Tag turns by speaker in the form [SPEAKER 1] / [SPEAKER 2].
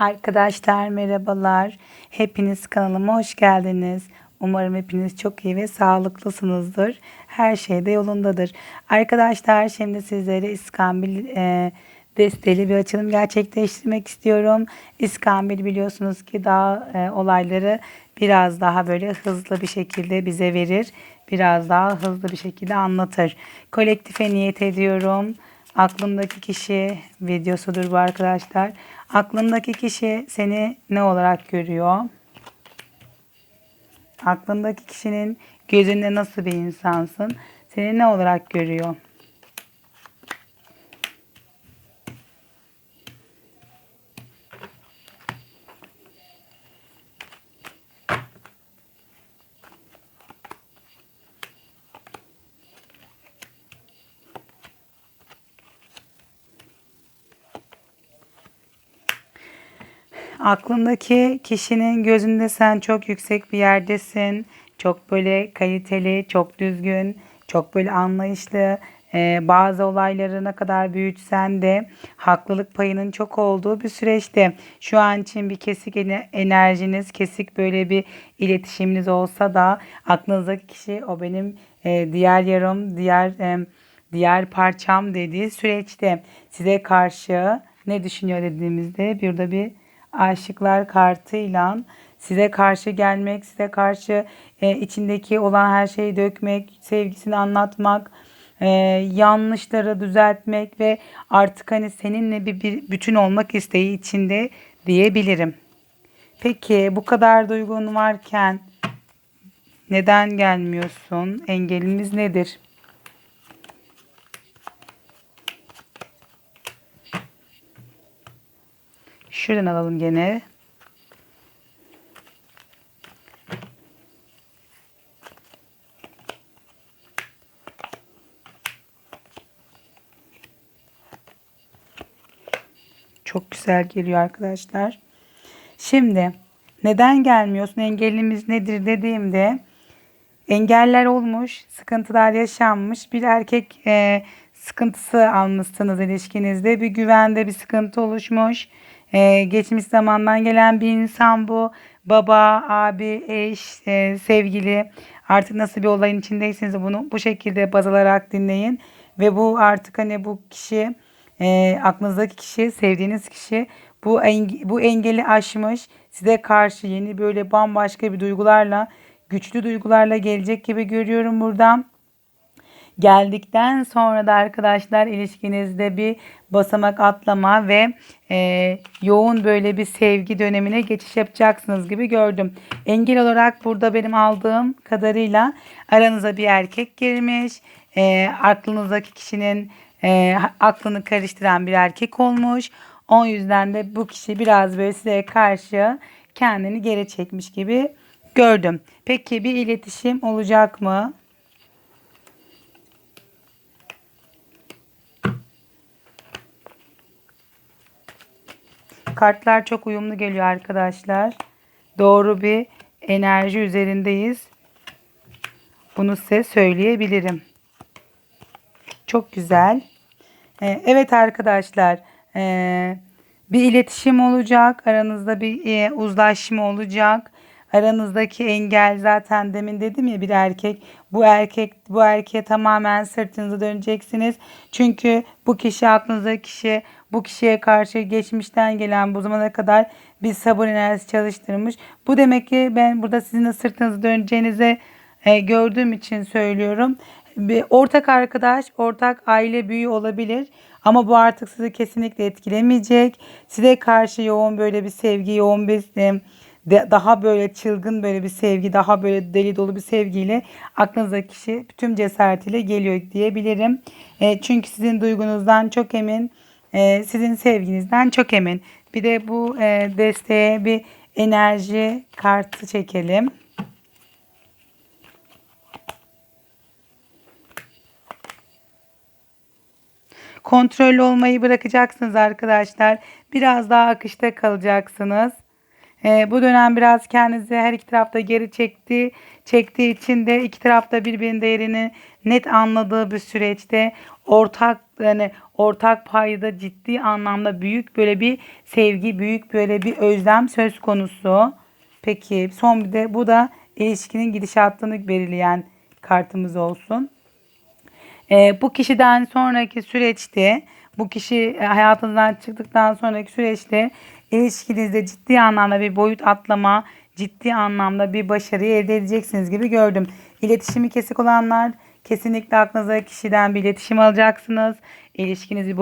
[SPEAKER 1] Arkadaşlar merhabalar. Hepiniz kanalıma hoş geldiniz. Umarım hepiniz çok iyi ve sağlıklısınızdır. Her şey de yolundadır. Arkadaşlar şimdi sizlere İskambil e, desteli bir açılım gerçekleştirmek istiyorum. İskambil biliyorsunuz ki daha e, olayları biraz daha böyle hızlı bir şekilde bize verir. Biraz daha hızlı bir şekilde anlatır. Kolektife niyet ediyorum. Aklımdaki kişi videosudur bu arkadaşlar. Aklındaki kişi seni ne olarak görüyor? Aklındaki kişinin gözünde nasıl bir insansın? Seni ne olarak görüyor? Aklındaki kişinin gözünde sen çok yüksek bir yerdesin. Çok böyle kaliteli, çok düzgün, çok böyle anlayışlı. Ee, bazı olayları ne kadar büyütsen de haklılık payının çok olduğu bir süreçte. Şu an için bir kesik ene- enerjiniz, kesik böyle bir iletişiminiz olsa da aklınızdaki kişi o benim e, diğer yarım, diğer e, diğer parçam dediği süreçte size karşı ne düşünüyor dediğimizde burada bir aşıklar kartıyla size karşı gelmek, size karşı e, içindeki olan her şeyi dökmek, sevgisini anlatmak, e, yanlışları düzeltmek ve artık hani seninle bir, bir bütün olmak isteği içinde diyebilirim. Peki bu kadar duygun varken neden gelmiyorsun? Engelimiz nedir? Şuradan alalım gene. Çok güzel geliyor arkadaşlar. Şimdi neden gelmiyorsun? Engelimiz nedir dediğimde engeller olmuş, sıkıntılar yaşanmış. Bir erkek e, sıkıntısı almışsınız ilişkinizde. Bir güvende bir sıkıntı oluşmuş. E, geçmiş zamandan gelen bir insan bu. Baba, abi, eş, e, sevgili artık nasıl bir olayın içindeyseniz bunu bu şekilde baz alarak dinleyin. Ve bu artık hani bu kişi e, aklınızdaki kişi, sevdiğiniz kişi bu enge- bu engeli aşmış. Size karşı yeni böyle bambaşka bir duygularla, güçlü duygularla gelecek gibi görüyorum buradan. Geldikten sonra da arkadaşlar ilişkinizde bir basamak atlama ve e, yoğun böyle bir sevgi dönemine geçiş yapacaksınız gibi gördüm. Engel olarak burada benim aldığım kadarıyla aranıza bir erkek girmiş. E, aklınızdaki kişinin e, aklını karıştıran bir erkek olmuş. O yüzden de bu kişi biraz böyle size karşı kendini geri çekmiş gibi gördüm. Peki bir iletişim olacak mı? Kartlar çok uyumlu geliyor arkadaşlar. Doğru bir enerji üzerindeyiz. Bunu size söyleyebilirim. Çok güzel. Ee, evet arkadaşlar. ee, bir iletişim olacak. Aranızda bir e, uzlaşma olacak. Aranızdaki engel zaten demin dedim ya bir erkek. Bu erkek bu erkeğe tamamen sırtınızı döneceksiniz. Çünkü bu kişi aklınızdaki kişi bu kişiye karşı geçmişten gelen bu zamana kadar bir sabır enerjisi çalıştırmış. Bu demek ki ben burada sizin de sırtınızı döneceğinize e, gördüğüm için söylüyorum. Bir ortak arkadaş, ortak aile büyüğü olabilir. Ama bu artık sizi kesinlikle etkilemeyecek. Size karşı yoğun böyle bir sevgi, yoğun bir e, de- daha böyle çılgın böyle bir sevgi, daha böyle deli dolu bir sevgiyle aklınızdaki kişi tüm cesaretiyle geliyor diyebilirim. E, çünkü sizin duygunuzdan çok emin, e, sizin sevginizden çok emin. Bir de bu e, desteğe bir enerji kartı çekelim. Kontrollü olmayı bırakacaksınız arkadaşlar. Biraz daha akışta kalacaksınız. Ee, bu dönem biraz kendinizi her iki tarafta geri çekti. Çektiği için de iki tarafta birbirinin değerini net anladığı bir süreçte ortak yani ortak payda ciddi anlamda büyük böyle bir sevgi, büyük böyle bir özlem söz konusu. Peki son bir de bu da ilişkinin gidişatını belirleyen kartımız olsun. Ee, bu kişiden sonraki süreçte bu kişi e, hayatınızdan çıktıktan sonraki süreçte ilişkinizde ciddi anlamda bir boyut atlama, ciddi anlamda bir başarıyı elde edeceksiniz gibi gördüm. İletişimi kesik olanlar kesinlikle aklınıza kişiden bir iletişim alacaksınız. İlişkiniz boyut